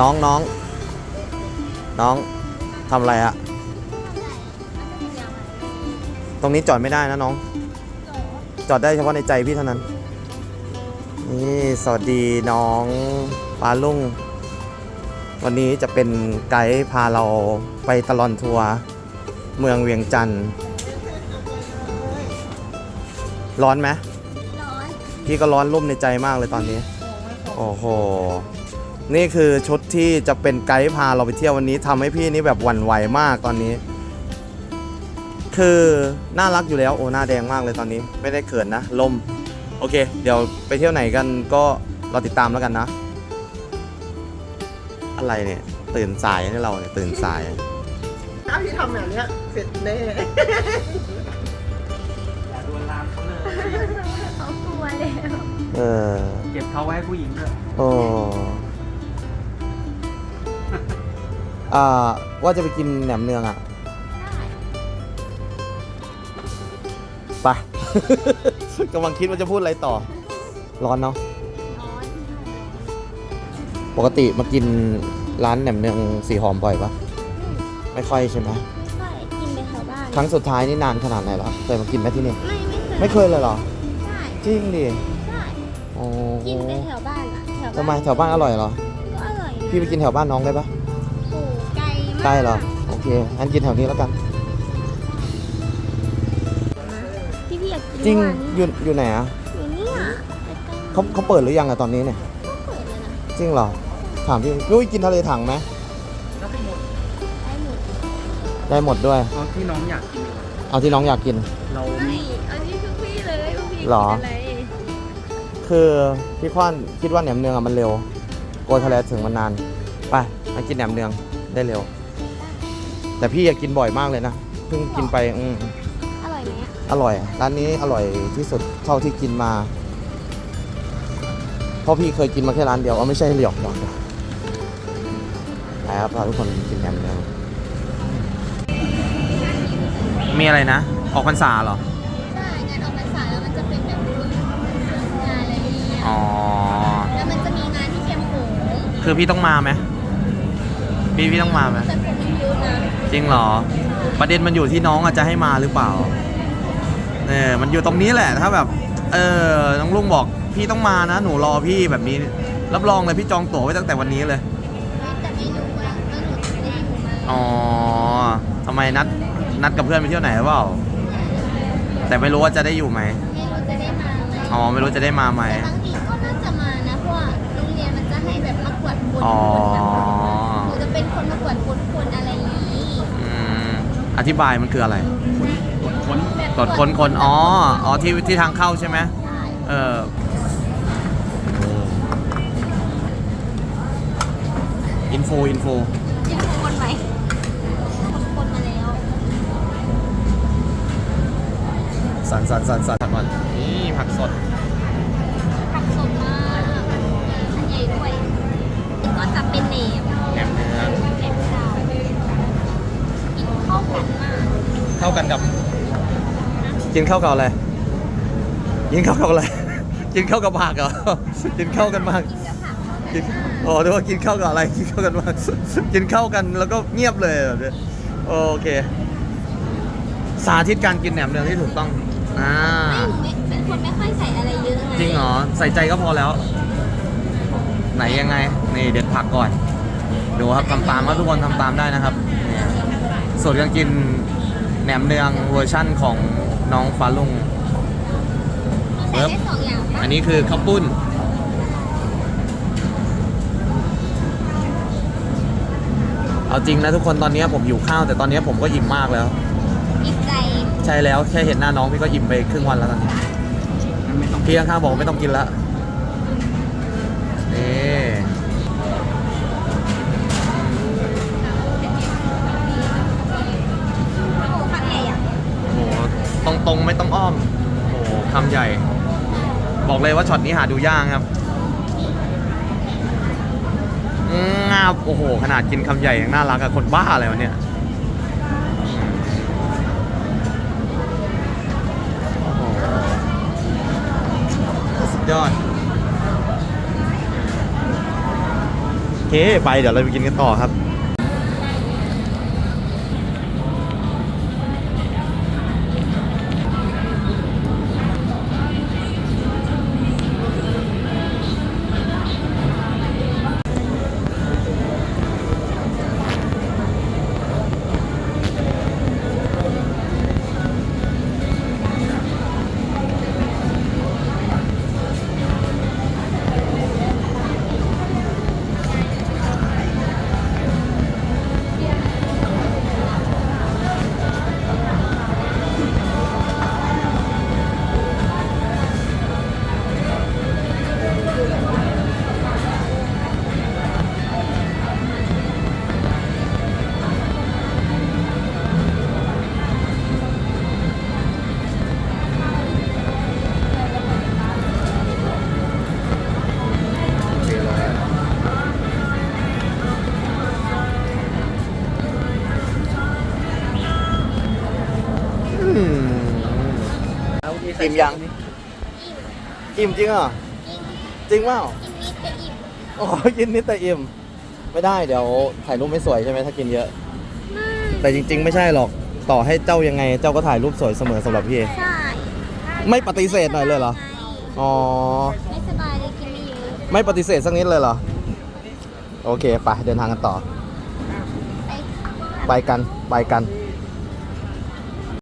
น้องน้องน้องทำอะไรอะตรงนี้จอดไม่ได้นะน้อง จอดได้เฉพาะในใจพี่เท่านั้น นี่สวัสดีน้องปาลุงวันนี้จะเป็นไกด์พาเราไปตลอนทัวร์เมืองเวียงจันทร์ร้อนไหมร้อน พี่ก็ร้อนรุ่มในใจมากเลยตอนนี้ โอ้โห นี่คือชุดที่จะเป็นไกด์พาเราไปเที่ยววันนี้ทำให้พี่นี่แบบหวั่นไหวมากตอนนี้ คือน่ารักอยู่แล้วโอ้หน้าแดงมากเลยตอนนี้ ไม่ได้เขินนะลม โอเค เดี๋ยวไปเที่ยวไหนกันก็รอติดตามแล้วกันนะ อะไรเนี่ย ตื่นสายให้เราเนี่ยตื่นสาย ถ้าพี่ทำแบบเนี้ยเสร็จแน่อย่าดวนลามเขาเลย เขากลัวแล้ว เออ เก็บเขาไว้ให้ผู้หญิงด้วย โอ้ อ่าว่าจะไปกินแหนมเนืองอะไป กำลังคิดว่าจะพูดอะไรต่อ ร้อนเนาะร้อนปกติมากินร้านแหนมเนืองสีหอมบ่อยปะอืมไม่ค่อยใช่ไหมไม่ค่อยกินไปแถวบ้านครั้งสุดท้ายนี่นานขนาดไหนแล้วเคยมากินไหมที่นี่ไม่ไม่เคยไม่เคยเลยเหรอใช่จริงดิใช่โอ้กินไปแถวบ้านอะแถวบ้านทำไมแถวบ้านอร่อยเหรอก็อร่อยะพี่ไปกินแถวบ้านน้องได้ปะโอ้ไกลมาก ใกล้เหรอ โอเคงั้นกินแถวนี้แล้วกันที่พี่อยากกินจริง วันอยู่อยู่ไหนอะอยู่เนี่ยใกล้ๆเขาเขาเปิดหรือยังอะตอนนี้เนี่ยเขาเปิดแล้วนะจริงเหรอ ถามพี่ลุยกินทะเลถังไหมแล้วให้หมดได้หมดได้หมดด้วย เอาที่น้องอยากกินเอาที่น้องอยากกิน เราไม่เอาที่ทุกพี่เลยทุกพี่หรอกินอะไรคือพี่ควานคิดว่าแหนมเนืองอะมันเร็ว โกยทะเลถึงมันนาน ไปมากินแหนมเนืองได้เร็ว แต่พี่อยากกินบ่อยมากเลยนะเพิ่งกินไปอืมอร่อยไหมอะอร่อย ร้านนี้อร่อยที่สุดเท่าที่กินมา เพราะพี่เคยกินมาแค่ร้านเดียวเอาไม่ใช่หยอกหยอกไปครับพาทุกคนกินแหนมเนืองมีอะไรนะ ออกพรรษาเหรอ ใช่งานออกพรรษาแล้วมันจะเป็นแบบงานอะไรเนี่ยอ๋อ แล้วมันจะมีงานที่เชียงโขงคือพี่ต้องมาไหม พี่พี่ต้องมาไหมแต่คนมันเยอะนะจริงเหรอ ประเด็นมันอยู่ที่น้องอาจจะให้มาหรือเปล่าเออมันอยู่ตรงนี้แหละถ้าแบบ เออน้องลุงบอกพี่ต้องมานะ หนูรอพี่แบบนี้ รับรองเลยพี่จองตั๋วไว้ตั้งแต่วันนี้เลยเฮ้ยแต่ไม่รู้ว่าว่าหนูจะได้อยู่ไหมอ๋อทำไมนัดนัดกับเพื่อนไปเที่ยวไหนหรือเปล่า แต่ไม่รู้ว่าจะได้อยู่ไหมไม่รู้จะได้มาไหมอ๋อไม่รู้จะได้มาไหม แต่บางทีก็น่าจะมานะเพราะว่าโรงเรียนมันจะให้แบบมากวดคนอ๋อหนูจะเป็นคนมากวดคนคนอะไรอย่างนี้ อืมอ ธิบายมันคืออะไรคนตรวจคนคนอ๋ออ๋อที่ที่ทางเข้าใช่ไหมเอออินโฟอินโฟูยังคนไหมคนคนมาแล้ว สันสันสันสันก่อนนี่ผักสด เข้ากันกับกินข้าวกับอะไร กินข้าวกับอะไร กินข้าวกับผักเหรอ กินข้าวกันมากกินกับผักกินอ๋อนึกว่ากินข้าวกับอะไร กินข้าวกันมาก กินข้าวกันแล้วก็เงียบเลยแบบนี้โอเค สาธิตการกินแหนมเนืองที่ถูกต้อง อ่า ไม่หนูไม่เป็นคนไม่ค่อยใส่อะไรเยอะไงจริงเหรอ ใส่ใจก็พอแล้ว ไหนยังไง นี่เด็ดผักก่อน ดูครับทำตามครับทุกคนทำตามได้นะครับนี่ส่วนการกิน แหนมเนืองเวอร์ชั่นของน้องฟ้าลุงใส่ได้สองอย่างอันนี้คือข้าวปุ้น เอาจริงนะทุกคนตอนนี้ผมหิวข้าวแต่ตอนนี้ผมก็อิ่มมากแล้ว อิ่มใจใช่แล้วแค่เห็นหน้าน้องพี่ก็อิ่มไปครึ่งวันแล้วตอนนี้ไม่ต้องพี่ข้างๆบอกว่าไม่ต้องกินแล้ว ใหญ่ บอกเลยว่าช็อตนี้หาดูยากครับอืมงาบโอ้โห ขนาดกินคำใหญ่ยังน่ารักอะคนบ้าอะไรวะเนี่ยสุดยอด โอเค ไปเดี๋ยวเราไปกินกันต่อครับ อิ่มยัง อิ่มจริงเหรอ จริงเปล่ากินนิดจะอิ่มอ๋อกินนิดแต่อิ่ม ไม่ได้เดี๋ยวถ่ายรูปไม่สวยใช่ไหมถ้ากินเยอะไม่แต่จริง ๆ ไม่ใช่หรอก ต่อให้เจ้ายังไง เจ้าก็ถ่ายรูปสวยเสมอสำหรับพี่ใช่ไม่ปฏิเสธหน่อยเลยเหรอ อ๋อ ไม่สบายเลยกินไม่เยอะไม่ปฏิเสธสักนิดเลยเหรอ โอเค ไปเดินทางกันต่อ ไปไปกัน ไปกันไ